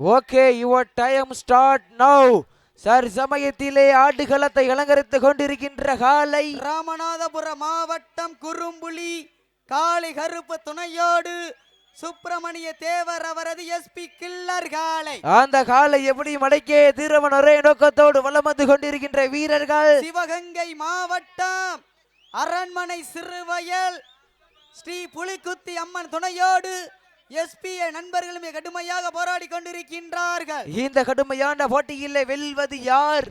Okay your time start now sir சமயத்திலே ஆடுகளத்தை அலங்கரித்துக் கொண்டிருக்கின்ற காலை. ராமநாதபுரம் மாவட்டம் குறும்புலி காளி கருப்பு துணையோடு சுப்பிரமணிய தேவர் அவரது எஸ்பி கில்லர் காளை அந்த காலை எப்படி மடக்கே தீரவன் ஒரே நோக்கத்தோடு வலம் வந்து கொண்டிருக்கின்ற வீரர்கள்? சிவகங்கை மாவட்டம் அரண்மனை சிறுவயல் ஸ்ரீ புலிக்குத்தி அம்மன் துணையோடு எஸ்பிஏ நண்பர்களும் கடுமையாக போராடி கொண்டிருக்கின்றார்கள். இந்த கடுமையான போட்டியில் வெல்வது யார்?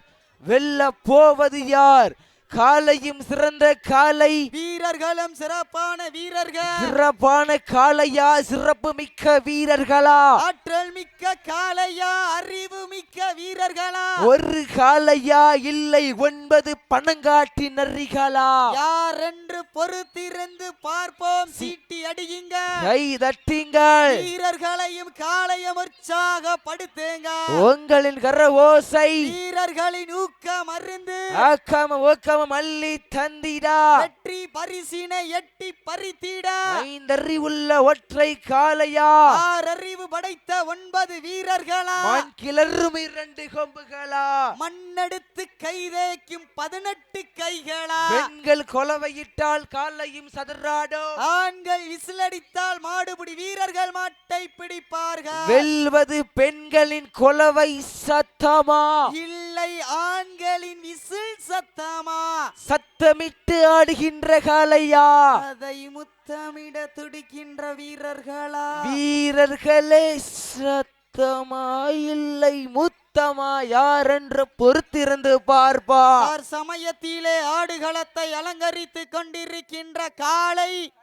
வெல்ல போவது யார்? காலையும் சிறந்த காலை. வீரர்களும் சிறப்பான வீரர்கள். சிறப்பான காளையா சிறப்பு மிக்க வீரர்களா? ஆற்றல் மிக்க காளையா அறிவு மிக்க வீரர்களா? ஒரு காளையா இல்லை ஒன்பது பணங்காட்டி நரிகளா? யார் என்று பொறுத்திருந்து பார்ப்போம் சீட்டி அடியுங்க. கை தட்டிங்கள். வீரர்களையும் காளையும் உற்சாகப்படுத்துங்க உங்களின் கர ஓசை. வீரர்களின் ஊக்கம் அருந்து ஆக்காம ஓக்காம மல்லி தந்திடா. வெற்றி பரிசினை எட்டி பறித்திட. ஐந்தறிவுள்ள ஒற்றை காளையா. ஆறறிவு படைத்த ஒன்பது வீரர்களா. கிளறும் இரண்டு கொம்புகளா. மண்ணெடுத்து கைதேக்கும் பதினெட்டு கைகளா. பெண்கள் கொலவையிட்டால் காலையும் சதுராடும் ஆண்கள் விசிலடித்தால் மாடுபிடி வீரர்கள் மாட்டை பிடிப்பார்கள். வெல்வது பெண்களின் கொலவை சத்தமா. இல்லை ஆண்களின் விசில் சத்தமா? சத்தமிட்டு ஆடுகின்ற காளையா? அதை முத்தமிட துடிக்கின்ற வீரர்களா? வீரர்களே சத்தமா இல்லை முத்தமா யாரென்று பொறுத்திருந்து பார்ப்பா. ஆர் சமயத்திலே ஆடுகளத்தை அலங்கரித்து கொண்டிருக்கின்ற காளை.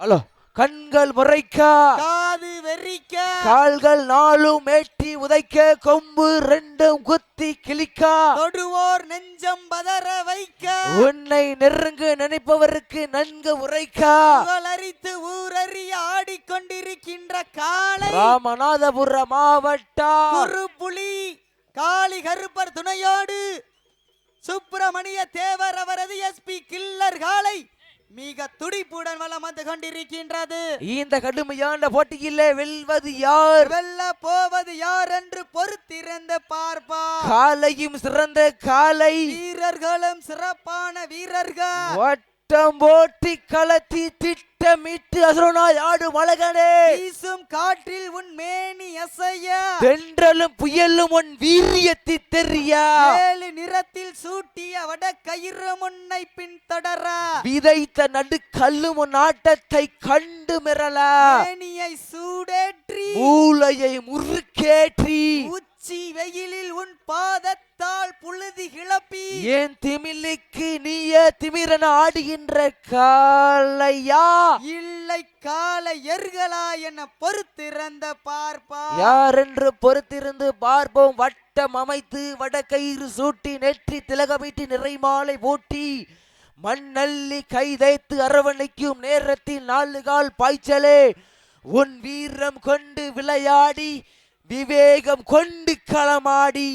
ஹலோ கண்கள் முறைக்கா. காது வெறிக்க. கால்கள் நாளும் மேட்டி உதைக்க. கொம்பு ரெண்டும் குத்தி கிளிக்கா தொடுவோர் நெஞ்சம் பதற வைக்க. உன்னை நெருங்க நினைப்பவருக்கு நன்கு உரைக்கா. புகழரித்து ஊரறிய ஆடிக்கொண்டிருக்கின்ற காளை ராமநாதபுர மாவட்டம் குறுப்புலி காளி கருப்பர் துணையோடு. சுப்பிரமணிய தேவர் அவரது எஸ்பி கில்லர் காளை மிக துடிப்புடன் வலம் வந்து கொண்டிருக்கின்றது. இந்த கடுமையான போட்டியிலே வெல்வது யார்? வெல்ல போவது யார் என்று பொறுத்திருந்து பார்ப்பா காலையும் சிறந்த காலை. வீரர்களும் சிறப்பான வீரர்கள். வட்டம் போட்டி களத்தி திட்டமிட்டு அசுரனாய் ஆடும் அழகனே வீசும் காற்றில் உன் மேனி அசைய. தென்றலும் புயலும் உன் வீரியத்தை தெரிய. ஏழு நிறத்தில் சூட்டிய வட கயிறு முன்னை பின்தொடர. விதைத்த நடுக்கல்லும் உன் ஆட்டத்தை கண்டு மிரள. மேனியை சூடேற்றி. மூளையை முறுக்கேற்றி. உச்சி வெயிலில் உன் பாதத்தால் புழுதி கிளப்பி. ஏன் திமிலுக்கு நீய திமிரன ஆடுகின்ற காலையா இல்லை கால எர்களா என பொறுத்திறந்த பார்ப்பா. யார் என்று பொறுத்திருந்து பார்ப்போம்? வட்டம் அமைத்து வடக்கயிறு சூட்டி நெற்றி திலகமிட்டு நிறைமாலை போட்டி. மண்ணள்ளி கைதைத்து அரவணைக்கும் நேரத்தில் நாலு கால் பாய்ச்சலே. உன் வீரம் கொண்டு விளையாடி விவேகம் கொண்டு களமாடி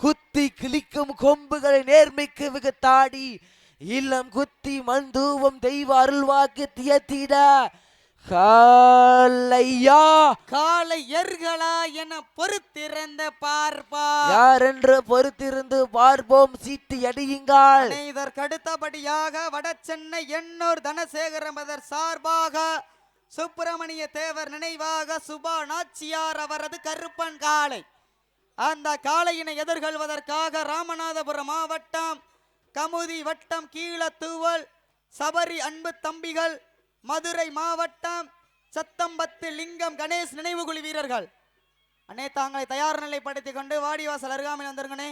குத்தி கிழிக்கும் கொம்புகளை நேர்மைக்கு விகத்தாடி இல்லம் குத்தி மந்தூவம் தெய்வ அருள்வாக்கு தியத்திட காலையா? கால எர்களா என பொறுத்திறந்த பார்ப்பா யார் என்று பொறுத்திருந்து பார்ப்போம் சீட்டு அடியுங்கள் இதற்கு அடுத்தபடியாக வடசென்னை எண்ணூர் தனசேகர மதர் சார்பாக சுப்பிரமணிய தேவர் நினைவாக சுபா நாச்சியார் அவரது கருப்பன் காளை. அந்த காளையினை எதிர்கொள்வதற்காக ராமநாதபுரம் மாவட்டம் கமுதி வட்டம் கீழத்தூவல் சபரி அன்பு தம்பிகள் மதுரை மாவட்டம் சத்தம்பத்து லிங்கம் கணேஷ் நினைவுகுழி வீரர்கள். அண்ணே தாங்களை தயார் நிலைப்படுத்திக் கொண்டு வாடிவாசல் அருகாமையில் வந்திருக்கனே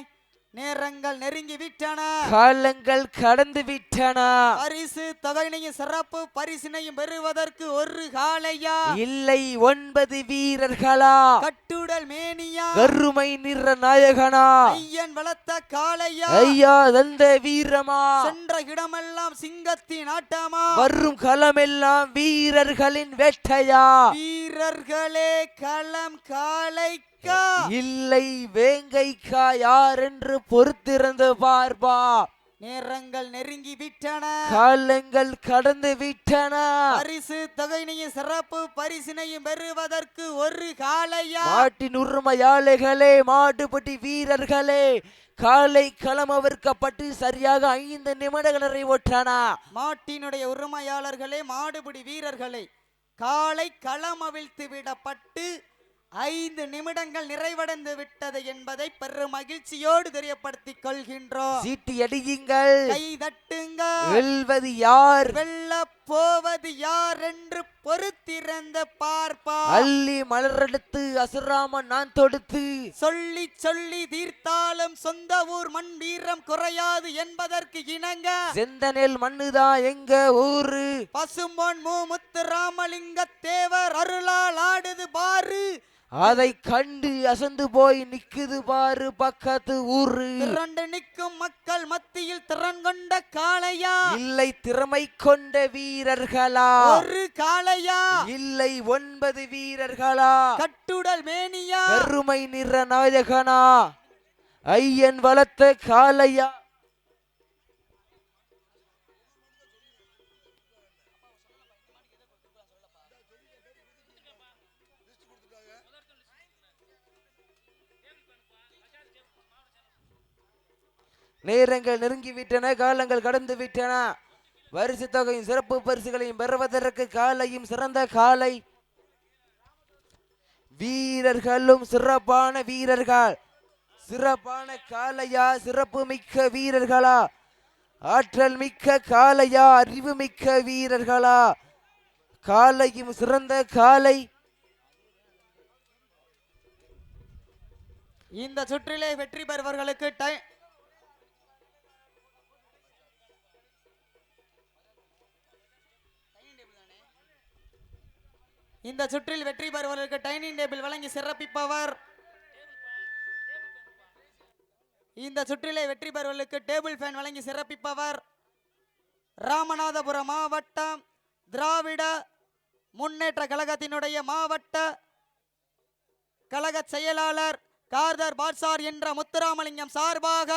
நேரங்கள் நெருங்கி விட்டன. காலங்கள் கடந்து விட்டன. பரிசு தொகையினையும் சிறப்பு பரிசினையும் பெறுவதற்கு ஒரு காளையா? இல்லை ஒன்பது வீரர்களா? கட்டுடல் மேனியா? கருமை நிற நாயகனா? ஐயன் வளர்த்த காளையா? ஐயா தந்த வீரமா? சென்ற இடமெல்லாம் சிங்கத்தின் ஆட்டமா? வரும் களமெல்லாம் வீரர்களின் வேட்டையா? வீரர்களே களம் காளைக்கா இல்லை வேங்கைக்கா யார் என்று பொறுத்திருந்து பார்ப்பா. நேரங்கள் நெருங்கி விட்டன. காலங்கள் கடந்து விட்டன. பரிசு தொகையினையும் சிறப்பு பரிசினையும் பெறுவதற்கு ஒரு காலையா மாட்டின் உரிமையாளர்களே மாடுபடி வீரர்களே காலை களமவிற்கப்பட்டு சரியாக ஐந்து நிமிடங்கள் நிறைவுற்றன மாட்டினுடைய உரிமையாளர்களே மாடுபிடி வீரர்களே காலை களம் அவிழ்த்து விடப்பட்டு ஐந்து நிமிடங்கள் நிறைவடைந்து விட்டது என்பதை பெரும் மகிழ்ச்சியோடு தெரியப்படுத்திக் கொள்கின்றோம். சீட்டி அடியுங்கள். கை தட்டுங்க வெல்வது யார்? வெல்ல போவது யார் என்று பொறுத்திருந்த பார்ப்பா அள்ளி மலரெடுத்து அசுராமன் நான் தொடுத்து. சொல்லி சொல்லி தீர்த்தாலும் சொந்த ஊர் மண் வீரம் குறையாது என்பதற்கு இணங்க. செந்தனேல் மண்ணுதான் எங்க ஊரு? பசும்பொன் மூ முத்து ராமலிங்க தேவர் அருளால் ஆடுது பாரு அதை கண்டு அசந்து போய் நிக்குது பாரு பக்கத்து ஊரு. திரண்டு நிற்கும் மக்கள் மத்தியில் திறன் கொண்ட காளையா? இல்லை திறமை கொண்ட வீரர்களா? ஒரு காளையா? இல்லை ஒன்பது வீரர்களா? கட்டுடல் மேனியா? பெருமை நிற நாயகனா? ஐயன் வளர்த்த காளையா? நேரங்கள் நெருங்கி விட்டன காலங்கள் கடந்து விட்டன வரிசை தொகையும் சிறப்பு பரிசுகளையும் பெறுவதற்கு காலையும் சிறந்த காலை. வீரர்களும் சிறப்பான வீரர்கள். சிறப்பான காலையா? சிறப்பு மிக்க வீரர்களா? ஆற்றல் மிக்க காலையா? அறிவு மிக்க வீரர்களா? காலையும் சிறந்த காலை. இந்த சுற்றிலே வெற்றி பெறுபவர்களுக்கு டைம் இந்த சுற்றில் வெற்றி பெறுவதற்கு டைனிங் டேபிள் வழங்கி சிறப்பிப்பவர். இந்த சுற்றிலே வெற்றி பெறுவதற்கு டேபிள் ஃபேன் வழங்கி சிறப்பிப்பவர். ராமநாதபுரம் மாவட்டம் திராவிட முன்னேற்ற கழகத்தினுடைய மாவட்ட கழக செயலாளர் கார்தர் பாட்சார் என்ற முத்துராமலிங்கம் சார்பாக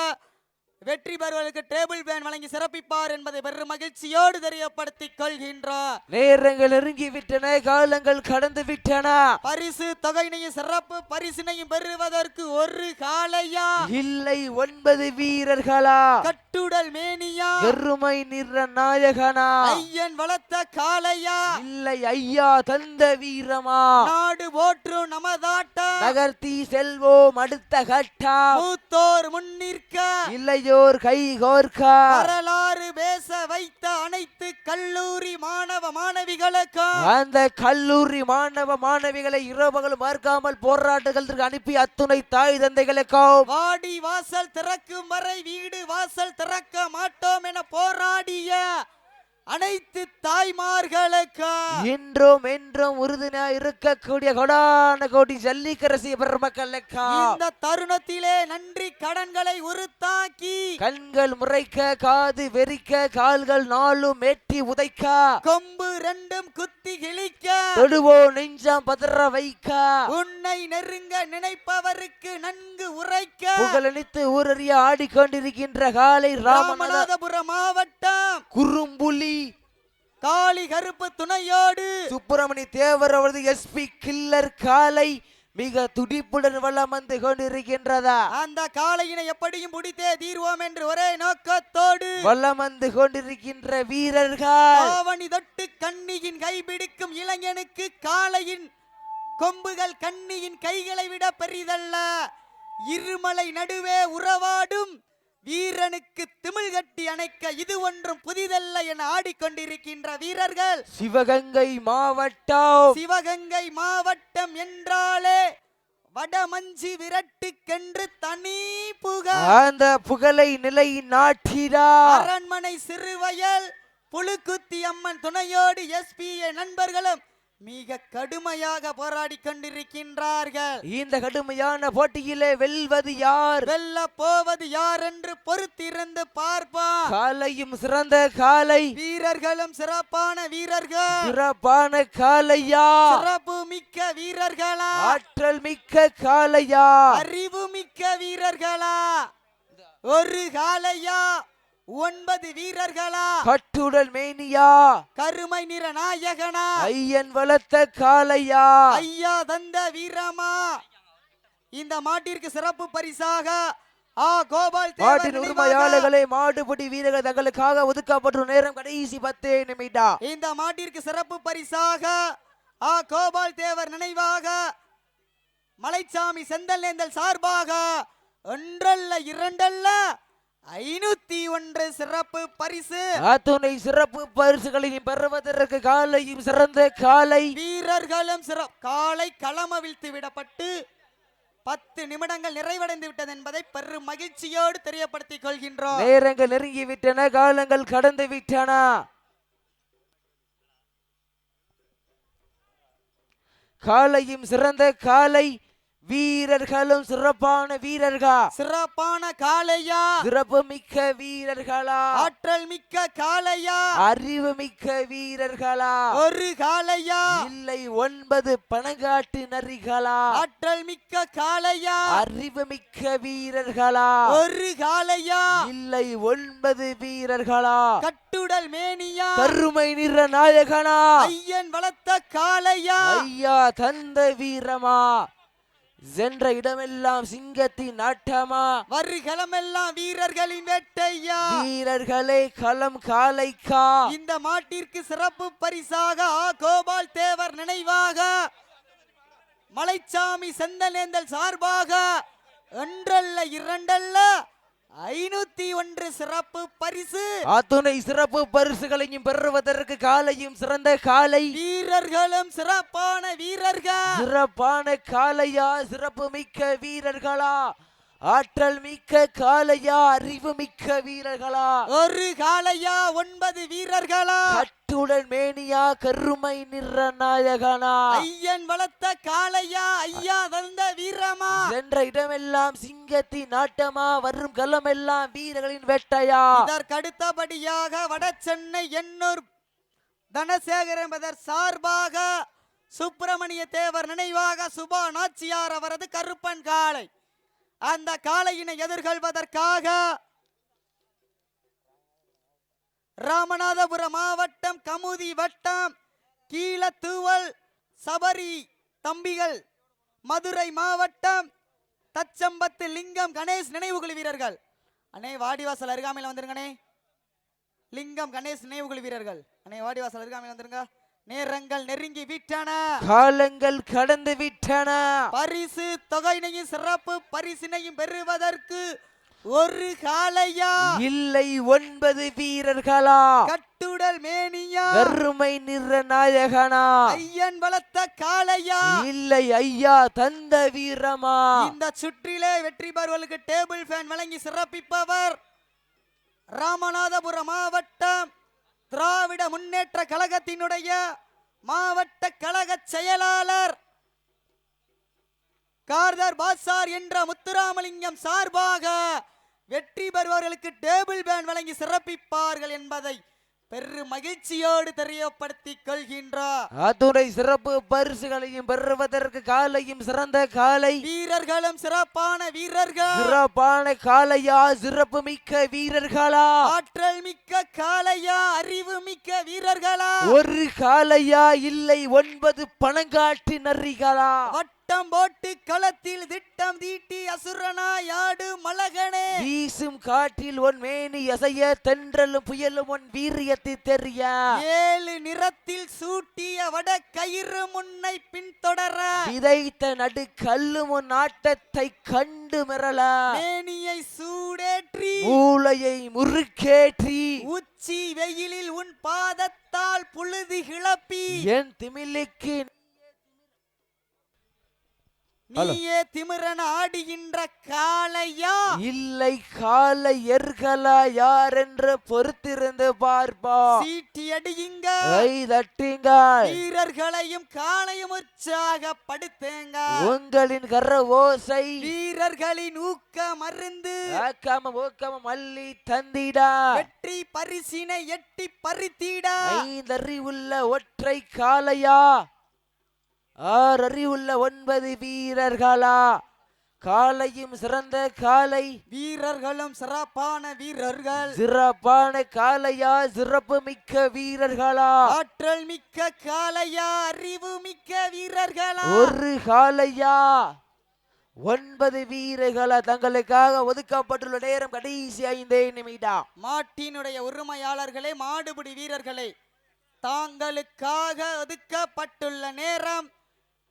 வெற்றி பெறுவதற்கு டேபிள் ஃபேன் வழங்கி சிறப்பிப்பார் என்பதை பெரும் மகிழ்ச்சியோடு தெரியப்படுத்திக் கொள்கின்றார். நேரங்கள் நெருங்கி விட்டன காலங்கள் கடந்து விட்டன பரிசு தொகையினையும் சிறப்பு பரிசினையும் பெறுவதற்கு ஒரு காளையா? இல்லை ஒன்பது வீரர்களா? கட்டுடல் மேனியா? பெருமை நிற நாயகனா? ஐயன் வளர்த்த காளையா? இல்லை ஐயா தந்த வீரமா? நாடு போற்றும் நமதாட்டம் நகர்த்தி செல்வோம் அடுத்த கட்டா மூத்தோர் முன்னிற்க? இல்லையோர் கை கோர்க்கா. வரலாறு பேச வைத்த அனைத்து கல்லூரி மாணவ மாணவிகளுக்கும் அந்த கல்லூரி மாணவ மாணவிகளை இரவுகள் மறுக்காமல் போராட்டங்களுக்கு அனுப்பி அத்துணை தாய் தந்தைகளுக்கும். வாடி வாசல் திறக்கும் வரை வீடு வாசல் திறக்க மாட்டோம் என போராடிய அனைத்து தாய்மார்களுக்கும் இன்றும் என்றும் உறுதுணையா இருக்கக்கூடிய கொடான கோடி ஜல்லிக்கரசி பெருமக்களுக்கா இந்த தருணத்திலே நன்றி கடன்களை உருத்தாக்கி கண்கள் முறைக்க காது வெறிக்க கால்கள் நாளும் மேட்டி உதைக்க கொம்பு ரெண்டும் குத்தி கிழிக்க தொடுவோ நெஞ்சம் பதற வைக்க உன்னை நெருங்க நினைப்பவருக்கு நன்கு உரைக்க. புகழனித்து ஊரறிய ஆடிக்கொண்டிருக்கின்ற காலை ராமநாத ராமநாதபுரம் மாவட்டம் குறும்புலி காளி கருப்பு துணையோடு. சுப்பிரமணி தேவர் அவரது எஸ்பி கில்லர் காலை மிக துடிப்புடன் வலம் வந்து கொண்டிருக்கின்றதா? அந்த காளையினை எப்படியும் பிடித்தே தீர்வோம் என்று ஒரே நோக்கத்தோடு. வலம் வந்து கொண்டிருக்கின்ற வீரர்கள். ஆவணி தொட்டு கண்ணியின் கைபிடிக்கும் இளைஞனுக்கு காளையின் கொம்புகள் கண்ணியின் கைகளை விட பெரிதல்ல. இருமலை நடுவே உறவாடும் வீரனுக்கு திமிழ் கட்டி அணைக்க இது ஒன்றும் புதிதல்ல என ஆடிக்கொண்டிருக்கின்ற வீரர்கள். சிவகங்கை மாவட்டம். சிவகங்கை மாவட்டம் என்றாலே வடமஞ்சி விரட்டுக்கென்று தனி புகழ். அந்த புகழை நிலை நாட்டிடா அரண்மனை சிறுவயல் புழுக்குத்தி அம்மன் துணையோடு எஸ்பிஏ நண்பர்களும் மிக கடுமையாக போராடி கொண்டிருக்கின்றார்கள். இந்த கடுமையான போட்டியிலே வெல்வது யார்? வெல்ல போவது யார் என்று பொறுத்திருந்து பார்ப்போம். காலையும் சிறந்த காலை. வீரர்களும் சிறப்பான வீரர்கள். சிறப்பான காலையா? சிறப்பு மிக்க வீரர்களா? ஆற்றல் மிக்க காலையா? அறிவு மிக்க வீரர்களா? ஒரு காலையா? ஒன்பது வீரர்களா? கட்டுடல் மேனியா? கருமை நிற நாயகனா? ஐயன் வளர்த்த காளையா? ஐயா தந்த வீரமா? இந்த மாட்டிற்கு சிறப்பு பரிசாக ஆ கோபால் மாட்டின் உரிமையாளர்களே மாடுபிடி வீரர்கள் தங்களுக்காக ஒதுக்கப்பட்ட நேரம் கடைசி பத்தே நிமிடம் இந்த மாட்டிற்கு சிறப்பு பரிசாக ஆ கோபால் தேவர் நினைவாக மலைச்சாமி செந்தல் நேந்தல் சார்பாக ஒன்றல்ல இரண்டல்ல ஐநூத்தி ஒன்று சிறப்பு பரிசு. அத்துணை சிறப்பு பரிசுகளையும் பெறுவதற்கு காலையும் சிறந்த காலை. வீரர்களும் சிற காலை களமவிழ்த்து விடப்பட்டு பத்து நிமிடங்கள் நிறைவடைந்து விட்டது என்பதை பெரும் மகிழ்ச்சியோடு தெரியப்படுத்திக் கொள்கின்றோம். நேரங்கள் நெருங்கி விட்டன காலங்கள் கடந்து விட்டன. காலையும் சிறந்த காலை. வீரர்களும் சிறப்பான வீரர்களா? சிறப்பான காளையா? சிறப்பு மிக்க வீரர்களா? ஆற்றல் மிக்க காளையா? அறிவு மிக்க வீரர்களா? ஒரு காளையா? இல்லை ஒன்பது பணங்காட்டு நரிகளா? ஆற்றல் மிக்க காளையா? அறிவு மிக்க வீரர்களா? ஒரு காளையா? இல்லை ஒன்பது வீரர்களா? கட்டுடல் மேனியா? கருமை நிற நாயகனா? ஐயன் வளர்த்த காளையா? ஐயா தந்த வீரமா? சென்ற இடமெல்லாம் சிங்கத்தின் நாட்டமா வருகளமெல்லாம் வீரர்களின் வேட்டையா? வீரர்களே களம் காலைக்கா? இந்த மாட்டிற்கு சிறப்பு பரிசாக ஆ கோபால் தேவர் நினைவாக. மலைச்சாமி செந்தலேந்தல் சார்பாக. ஒன்றல்ல இரண்டல்ல. ஐநூத்தி ஒன்று சிறப்பு பரிசு. அத்துணை சிறப்பு பரிசுகளையும் பெறுவதற்கு காலையும் சிறந்த காலை. வீரர்களும் சிறப்பான வீரர்கள். சிறப்பான காளையா சிறப்பு மிக்க வீரர்களா? ஆற்றல் மிக்க காளையா அறிவு மிக்க வீரர்களா? ஒரு காளையா ஒன்பது வீரர்களா? கட்டுடன் மேனியா கருமை நிற நாயகனா? ஐயன் வளர்த்த காளையா ஐயா தந்த வீரமா? சென்ற இடமெல்லாம் சிங்கத்தின் நாட்டமா வரும் களமெல்லாம் வீரர்களின் வேட்டையா? இதற்கடுத்தபடியாக வடசென்னை எண்ணூர் தனசேகர் என்பதர் சார்பாக சுப்பிரமணிய தேவர் நினைவாக சுபா நாச்சியார் அவரது கருப்பன் காளை. அந்த காளையினை எதிர்கொள்வதற்காக ராமநாதபுரம் மாவட்டம் கமுதி வட்டம் கீழத்தூவல் சபரி தம்பிகள் மதுரை மாவட்டம் தச்சம்பத்து லிங்கம் கணேஷ் நினைவுகள் வீரர்கள். அண்ணே வாடிவாசல் அருகாமையில் வந்துருங்கண்ணே. லிங்கம் கணேஷ் நினைவுகுழு வீரர்கள். அண்ணே வாடிவாசல் அருகாமையில் வந்துருங்க. நேரங்கள் நெருங்கி விட்டன. காலங்கள் கடந்து விட்டன. பரிசு தொகையினையும் சிறப்பு பரிசினையும் பெறுவதற்கு ஒரு காளையா? இல்லை ஒன்பது வீரர்களா? கட்டுடல் மேனியா? கருமை நிற நாயகனா? ஐயன் வளர்த்த காளையா? இல்லை ஐயா தந்த வீரமா? இந்த சுற்றிலே வெற்றி பெறுவர்களுக்கு டேபிள் ஃபேன் வழங்கி சிறப்பிப்பவர் ராமநாதபுரம் மாவட்டம் திராவிட முன்னேற்ற கழகத்தினுடைய மாவட்ட கழக செயலாளர் கார்தர் பாசார் என்ற முத்துராமலிங்கம் சார்பாக வெற்றி பெறுபவர்களுக்கு டேபிள் பேன் வழங்கி சிறப்பிப்பார்கள் என்பதை பெரு மகிழ்ச்சியோடு தெரியப்படுத்திக் கொள்கின்றார். அத்துணை சிறப்பு பரிசுகளையும் பெறுவதற்கு காலையும் சிறந்த காலை. வீரர்களும் சிறப்பான வீரர்கள். சிறப்பான காளையா சிறப்பு மிக்க வீரர்களா? ஆற்றல் மிக்க காளையா அறிவு மிக்க வீரர்களா? ஒரு காளையா இல்லை ஒன்பது பணங்காட்டு நரிகளா? வட்டம் போட்டு களத்தில் திட்டம் தீட்டி அசுரனா யாடு மலகனே. வீசும் காற்றில் ஒன் மேனி அசைய தென்றலும் புயலும் உன் வீரியத்தை தெரிய? ஏழு நிறத்தில் சூட்டிய வட கயிறு முன்னை பின்தொடர. விதைத்த நடு கல்லும் உன் ஆட்டத்தை கண்டு மிரள. மேனியை சூடேற்றி. மூளையை முறுக்கேற்றி. உச்சி வெயிலில் உன் பாதத்தால் புழுதி கிளப்பி. என் திமிலுக்கு. நீயே திமிரன ஆடுகின்ற காளையா? இல்லை காலை எர்களா யார் என்று பொறுத்திருந்து பார்ப்பா சீட்டி அடியுங்க. கை தட்டுங்கள். வீரர்களையும் காளையும் உற்சாகப்படுத்துங்க உங்களின் கர ஓசை. வீரர்களின் ஊக்க மருந்து ஆக்காம ஓக்காம மல்லி தந்திடா. வெற்றி பரிசினை எட்டி பறித்திட. ஐந்தறிவுள்ள ஒற்றை காளையா? ஆறறிவுள்ள ஒன்பது வீரர்களா? காலையும் சிறந்த காலை. வீரர்களும் சிறப்பான வீரர்கள். சிறப்பான காலையா? சிறப்பு மிக்க வீரர்களா? ஆற்றல் மிக்க காளையா அறிவு மிக்க வீரர்களா? ஒரு காலையா? ஒன்பது வீரர்களா? தங்களுக்காக ஒதுக்கப்பட்டுள்ள நேரம் கடைசி ஐந்தே நிமிடம். மாட்டினுடைய உரிமையாளர்களே மாடுபிடி வீரர்களே தாங்களுக்காக ஒதுக்கப்பட்டுள்ள நேரம்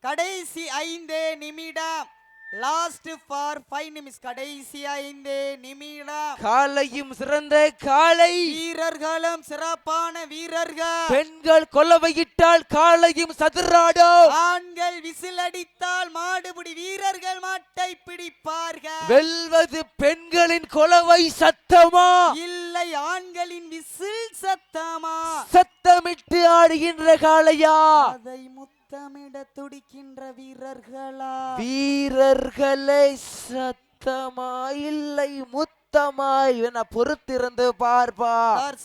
கடைசி ஐந்தே நிமிடம். லாஸ்ட் ஃபார் ஃபைவ் நிமிஷம் கடைசி ஐந்தே நிமிடம். காலையும் சிறந்த காலை. வீரர்களும் சிறப்பான வீரர்கள். பெண்கள் கொலவையிட்டால் காலையும் சதுராடும் ஆண்கள் விசில் அடித்தால் மாடுபிடி வீரர்கள் மாட்டை பிடிப்பார்கள். வெல்வது பெண்களின் கொலவை சத்தமா? இல்லை ஆண்களின் விசில் சத்தமா? சத்தமிட்டு ஆடுகின்ற காளையா? அதை முத்தமிட துடிக்கின்ற வீரர்களா? வீரர்களே சத்தமா இல்லை முத்தமா என பொறுத்திருந்து பார்ப்பா.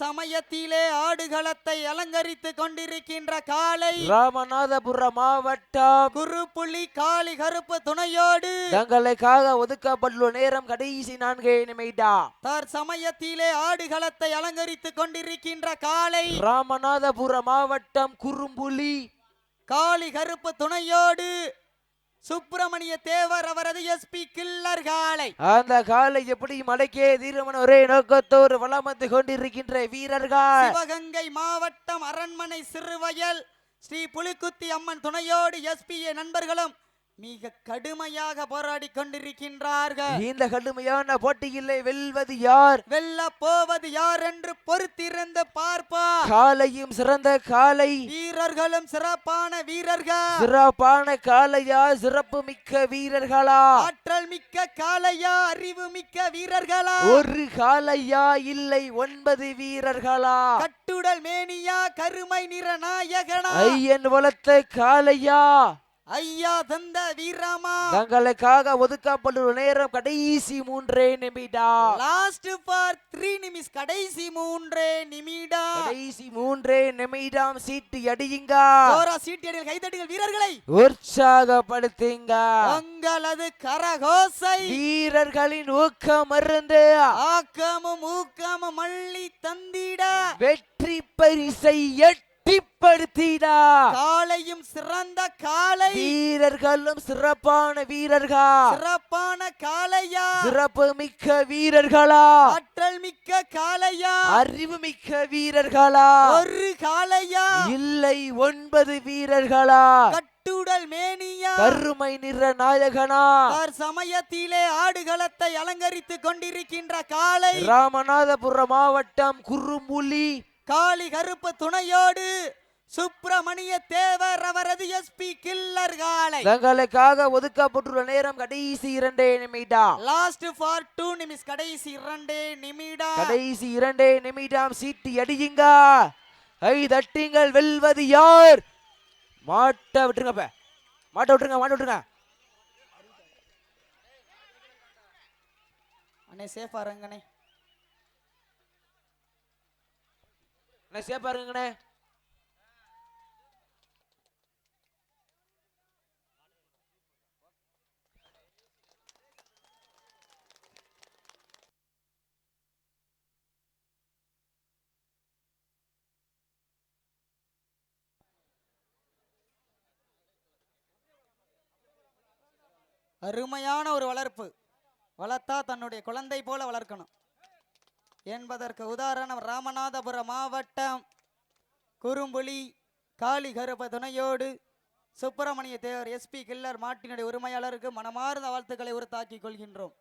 சமயத்திலே ஆடுகளத்தை அலங்கரித்து கொண்டிருக்கின்ற காலை ராமநாதபுரம் மாவட்டம். குருப்புலி காளி கருப்பு துணையோடு தங்களுக்காக ஒதுக்கப்பட்டுள்ள நேரம் கடைசி நான்கே நிமிடம் தார் சமயத்திலே ஆடுகளத்தை அலங்கரித்து கொண்டிருக்கின்ற காலை ராமநாதபுரம் மாவட்டம் குறும்புலி. காளி கருப்பு துணையோடு சுப்பிரமணிய தேவர் அவரது எஸ்பி கில்லர் காளை. அந்த காலை எப்படி மலைக்கே தீரமன் ஒரே நோக்கத்தோடு வளம் வந்து கொண்டிருக்கின்ற வீரர்கள். சிவகங்கை மாவட்டம் அரண்மனை சிறுவயல் ஸ்ரீ புலிக்குத்தி அம்மன் துணையோடு எஸ்பிஏ நண்பர்களும் மிக கடுமையாக போராடி கொண்டிருக்கின்றார்கள். இந்த கடுமையான போட்டியிலே வெல்வது யார்? வெல்ல போவது யார் என்று பொறுத்திருந்து பார்ப்பா காலையும் சிறந்த காலை. வீரர்களும் சிறப்பான வீரர்கள். சிறப்பான காலையா? சிறப்பு மிக்க வீரர்களா? ஆற்றல் மிக்க காளையா அறிவு மிக்க வீரர்களா? ஒரு காலையா? இல்லை ஒன்பது வீரர்களா? கட்டுடல் மேனியா? கருமை நிற நாயகனா? ஐயன் வளர்த்த காலையா? ஐயா தந்த வீரமா. தங்களுக்காக ஒதுக்கப்பட்டுள்ள நேரம் கடைசி மூன்றே நிமிடம் லாஸ்ட் ஃபார் த்ரீ நிமிஷ் கடைசி மூன்றே நிமிடம் கடைசி மூன்றே நிமிடம் சீட்டு அடியுங்க. ஜோரா சீட்டியடிகள் கைதட்டுகள் வீரர்களை. உற்சாகப்படுத்துங்க. உங்களது கரகோசை. வீரர்களின் ஊக்கம் மருந்து ஆக்கமும் ஊக்கமும் மள்ளி தந்திட. வெற்றி பரிசை எட்டிப்படுத்திடா காலையும் சிறந்த காலை வீரர்களும் சிறப்பான வீரர்கள். சிறப்பான காளையா. சிறப்பு மிக்க வீரர்களா. ஆற்றல் மிக்க காளையா. அறிவு மிக்க வீரர்களா. ஒரு காளையா. இல்லை ஒன்பது வீரர்களா. கட்டுடல் மேனியா. கருமை நிற நாயகனா. சமயத்திலே ஆடுகளத்தை அலங்கரித்து கொண்டிருக்கின்ற காளை. ராமநாதபுரம் மாவட்டம் குறும்புலி. காளி கருப்பு துணையோடு சுப்பிரமணிய தேவர் அவரது எஸ்பி கில்லர் காளை. தங்களுக்காக ஒதுக்கப்பட்டுள்ள நேரம் கடைசி இரண்டே நிமிடம் லாஸ்ட் ஃபார் டூ நிமிஷ் கடைசி இரண்டே நிமிடம் கடைசி இரண்டே நிமிடம் சீட்டு அடியுங்க. ஐ தட்டிங்கள் வெல்வது யார்? மாட்ட விட்டுருங்க மாட்ட விட்டுருங்க மாட்ட விட்டுருங்க. அண்ணே சேஃபா இருங்கண்ணே. அண்ணே, சேப்பா இருங்கண்ணே அருமையான ஒரு வளர்ப்பு. வளர்த்தா தன்னுடைய குழந்தை போல வளர்க்கணும். என்பதற்கு உதாரணம் ராமநாதபுரம் மாவட்டம் குறும்புலி காளி கருப்ப துணையோடு சுப்பிரமணிய தேவர் எஸ்பி கில்லர் மாட்டினுடைய உரிமையாளருக்கு மனமார்ந்த வாழ்த்துக்களை உறுத்தாக்கிக் கொள்கின்றோம்.